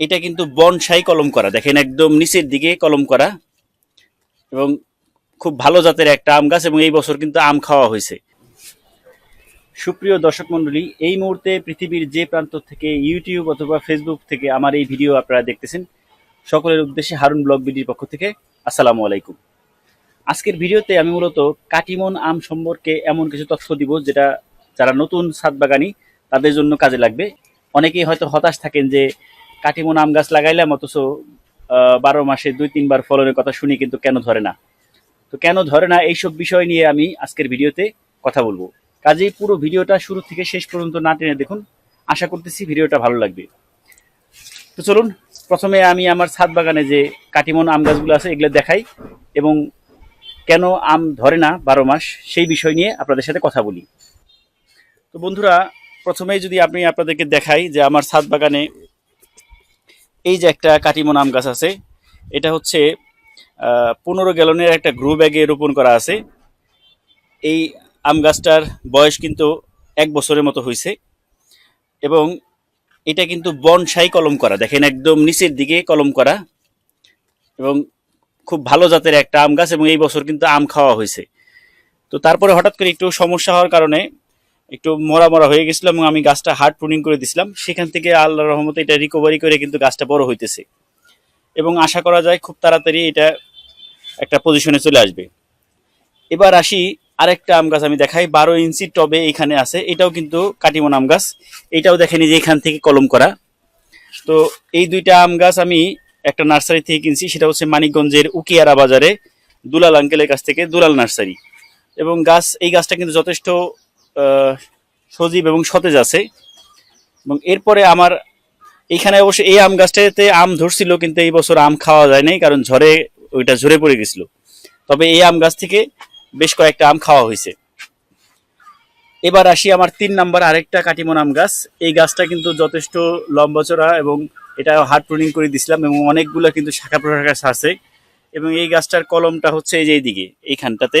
এটা কিন্তু বনসাই কলম করা। দেখেন একদম নিচের দিকে কলম করা এবং খুব ভালো জাতের একটা আম গাছ এবং এই বছর কিন্তু আম খাওয়া হয়েছে। সুপ্রিয় দর্শক মণ্ডলী, এই মুহূর্তে পৃথিবীর যে প্রান্ত থেকে ইউটিউব অথবা ফেসবুক থেকে আমার এই ভিডিও আপনারা দেখতেছেন, সকলের উদ্দেশ্যে হারুন ব্লগ বিডির পক্ষ থেকে আসসালামু আলাইকুম। আজকের ভিডিওতে আমি মূলত কাটিমন আম সম্পর্কে এমন কিছু তথ্য দিব যেটা যারা নতুন ছাদ বাগানি, তাদের জন্য কাজে লাগবে। অনেকেই হয়তো হতাশ থাকেন যে কাটিমন আম গাছ লাগাইলাম, অথচ বারো মাসে দুই, তিনবার ফলনের কথা শুনি কিন্তু কেন ধরে না? তো কেন ধরে না এইসব বিষয় নিয়ে আমি আজকের ভিডিওতে কথা বলব। কাজেই পুরো ভিডিওটা শুরু থেকে শেষ পর্যন্ত না টেনে দেখুন। আশা করতেছি ভিডিওটা ভালো লাগবে। তো চলুন, প্রথমে আমি আমার ছাদ বাগানে যে কাটিমন আম গাছগুলো আছে এগুলো দেখাই এবং কেন আম ধরে না বারো মাস সেই বিষয় নিয়ে আপনাদের সাথে কথা বলি। তো বন্ধুরা, প্রথমেই যদি আপনি আপনাদেরকে দেখাই যে আমার ছাদ বাগানে এই যে একটা কাটিমন আম গাছ আছে, এটা হচ্ছে পনেরো গ্যালনের একটা গ্রো ব্যাগে রোপণ করা আছে। এই আম গাছটার বয়স কিন্তু এক বছরের মতো হয়েছে এবং এটা কিন্তু বনসাই কলম করা, দেখেন একদম নিচের দিকে কলম করা এবং খুব ভালো জাতের একটা আম গাছ এবং এই বছর কিন্তু আম খাওয়া হয়েছে। তো তারপরে হঠাৎ করে একটু সমস্যা হওয়ার কারণে একটু মরা মরা হয়ে গেছিল এবং আমি গাছটা হার্ড প্রুনিং করে দিছিলাম। সেখান থেকে আল্লাহ রহমতে এটা রিকভারি করে কিন্তু গাছটা বড় হইতেছে। এবং আশা করা যায় খুব তাড়াতাড়ি এটা একটা পজিশনে চলে আসবে। এবার আসি আরেকটা আম গাছ আমি দেখাই। বারো ইঞ্চি টবে এখানে আছে। এটাও কিন্তু কাটিমন আম গাছ। এটাও দেখেনি যে এখান থেকে কলম করা। তো এই দুইটা আম গাছ আমি একটা নার্সারি থেকে কিনছি। সেটা হচ্ছে মানিকগঞ্জের উকিয়ারা বাজারে দুলাল আঙ্কেলের কাছ থেকে দুলাল নার্সারি। এবং গাছ, এই গাছটা কিন্তু যথেষ্ট সজীব এবং সতেজ আছে। এবং এরপরে আমার এইখানে অবশ্য এই আম গাছটাতে আম ধরছিল, কিন্তু এই বছর আম খাওয়া যায় নাই, কারণ ঝড়ে ওইটা ঝরে পড়ে গেছিল। তবে এই আম গাছ থেকে বেশ কয়েকটা আম খাওয়া হয়েছে। এবার আসি আমার তিন নাম্বার আরেকটা কাটিমন আম গাছ। এই গাছটা কিন্তু যথেষ্ট লম্বা চড়া এবং এটা হার্ড প্রুনিং করে দিছিলাম এবং অনেকগুলো কিন্তু শাখা প্রশাখা আছে। এবং এই গাছটার কলমটা হচ্ছে এই যে এইদিকে, এইখানটাতে।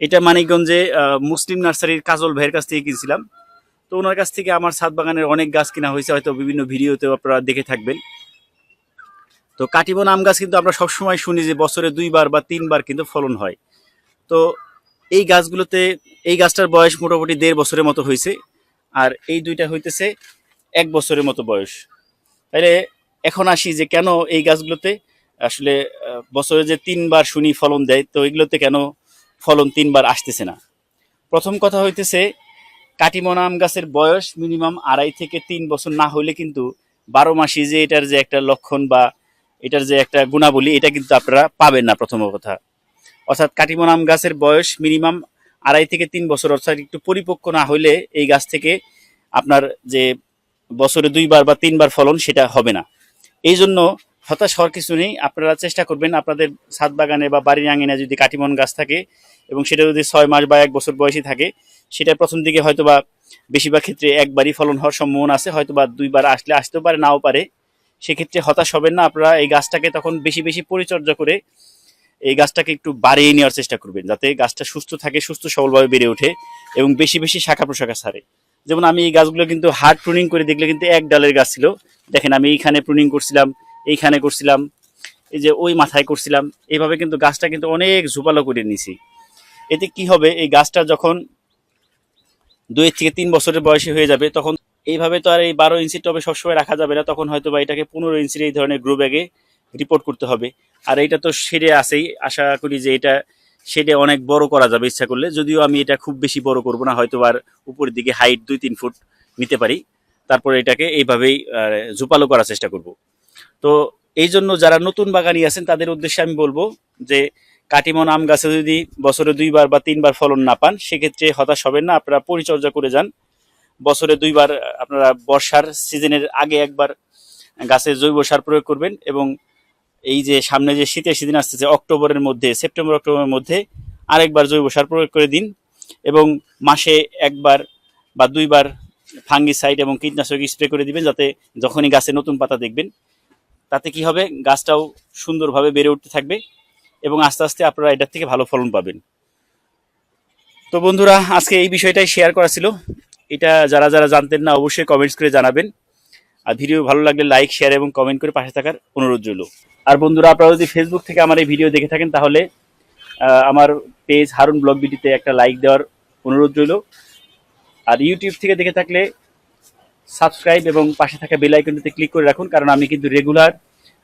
এটা মানিকগঞ্জে মুসলিম নার্সারির কাজল ভাইয়ের কাছ থেকে কিনছিলাম। তো ওনার কাছ থেকে আমার ছাদ বাগানের অনেক গাছ কিনা হয়েছে, হয়তো বিভিন্ন ভিডিওতেও আপনারা দেখে থাকবেন। তো কাটিবন আম গাছ কিন্তু আমরা সবসময় শুনি যে বছরে দুইবার বা তিনবার কিন্তু ফলন হয়। তো এই গাছগুলোতে, এই গাছটার বয়স মোটামুটি দেড় বছরের মতো হয়েছে, আর এই দুইটা হইতেছে এক বছরের মতো বয়স। তাহলে এখন আসি যে কেন এই গাছগুলোতে আসলে বছরে যে তিনবার শুনি ফলন দেয়, তো এগুলোতে কেন ফলন তিনবার আসতেছে না। প্রথম কথা হইতেছে, কাটিমন আম গাছের বয়স মিনিমাম আড়াই থেকে তিন বছর না হইলে কিন্তু বারো মাসি যে এটার যে একটা লক্ষণ বা এটার যে একটা গুণাবলী, এটা কিন্তু আপনারা পাবেন না প্রথম কথা। অর্থাৎ কাটিমন আম গাছের বয়স মিনিমাম আড়াই থেকে তিন বছর, অর্থাৎ একটু পরিপক্ক না হইলে এই গাছ থেকে আপনার যে বছরে দুইবার বা তিনবার ফলন সেটা হবে না। এই জন্য হতাশ হওয়ার কিছু নেই। আপনারা চেষ্টা করবেন আপনাদের ছাদ বাগানে বা বাড়ির আঙিনে যদি কাটিমন গাছ থাকে এবং সেটা যদি ছয় মাস বা এক বছর বয়সী থাকে সেটা প্রথম দিকে হয়তো বা বেশিরভাগ ক্ষেত্রে একবারই ফলন হওয়ার সম্ভাবনা আছে। হয়তো বা দুইবার আসলে আসতেও পারে, নাও পারে। সেক্ষেত্রে হতাশ হবেন না। আপনারা এই গাছটাকে তখন বেশি বেশি পরিচর্যা করে এই গাছটাকে একটু বাড়িয়ে নেওয়ার চেষ্টা করবেন, যাতে গাছটা সুস্থ থাকে, সুস্থ সবলভাবে বেড়ে ওঠে এবং বেশি বেশি শাখা প্রশাখা ছাড়ে। যেমন আমি এই গাছগুলো কিন্তু হার্ড প্রুনিং করে দেখলে কিন্তু এক ডালের গাছ ছিল। দেখেন আমি এইখানে প্রুনিং করছিলাম এইখানে করছিলাম, এই যে ওই মাথায় করছিলাম। এইভাবে কিন্তু গাছটা কিন্তু অনেক ঝুপালো করে নিছি। এতে কি হবে, এই গাছটা যখন দুই থেকে তিন বছরের বয়সী হয়ে যাবে, তখন এইভাবে তো আর এই বারো ইঞ্চি টবে সবসময় রাখা যাবে না, তখন হয়তো বা এটাকে পনেরো ইঞ্চির এই ধরনের গ্রো ব্যাগে রিপোর্ট করতে হবে। আর এটা তো শেডে আছেই, আশা করি যে এটা শেডে অনেক বড় করা যাবে ইচ্ছা করলে। যদিও আমি এটা খুব বেশি বড় করব না হয়তো আর উপরের দিকে হাইট দুই, তিন ফুট নিতে পারি। তারপরে এটাকে এইভাবেই ঝোপালো করার চেষ্টা করব। তো এই জন্য যারা নতুন বাগানি আছেন, তাদের উদ্দেশ্যে আমি বলব যে কাটিমন আম গাছে যদি বছরে দুইবার বা তিনবার ফলন না পান, সেক্ষেত্রে হতাশ হবেন না, আপনারা পরিচর্যা করে যান। বছরে দুইবার আপনারা বর্ষার সিজনের আগে একবার গাছে জৈব সার প্রয়োগ করবেন এবং এই যে সামনে যে শীতের সিজন আসতেছে, অক্টোবরের মধ্যে, সেপ্টেম্বর, অক্টোবরের মধ্যে আরেকবার জৈব সার প্রয়োগ করে দিন এবং মাসে একবার বা দুইবার ফাঙ্গিসাইড এবং কীটনাশক স্প্রে করে দিবেন, যাতে যখনই গাছে নতুন পাতা দেখবেন তাতে কি হবে? গাছটাও সুন্দরভাবে বেড়ে উঠতে থাকবে এবং আস্তে আস্তে আপনারা এটার থেকে ভালো ফলন পাবেন। তো বন্ধুরা, আজকে এই বিষয়টাই শেয়ার করা ছিল। এটা যারা যারা জানতেন না, অবশ্যই কমেন্টস করে জানাবেন। আর ভিডিও ভালো লাগলে লাইক শেয়ার এবং কমেন্ট করে পাশে থাকার অনুরোধ রইল। আর বন্ধুরা, আপনারা যদি ফেসবুক থেকে আমার এই ভিডিও দেখে থাকেন, তাহলে আমার পেজ হারুন ব্লগ বিডিতে একটা লাইক দেওয়ার অনুরোধ রইল। আর ইউটিউব থেকে দেখে থাকলে সাবস্ক্রাইব এবং পাশে থাকা বেল আইকনটিতে ক্লিক করে রাখুন, কারণ আমি কিন্তু রেগুলার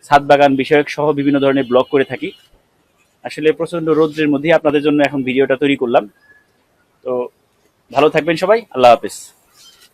ছাদ বাগান বিষয়ক সহ বিভিন্ন ধরনের ব্লগ করে থাকি। আসলে প্রচণ্ড রৌদ্রের মধ্যেই আপনাদের জন্য এখন ভিডিওটা তৈরি করলাম। তো ভালো থাকবেন সবাই, আল্লাহ হাফেজ।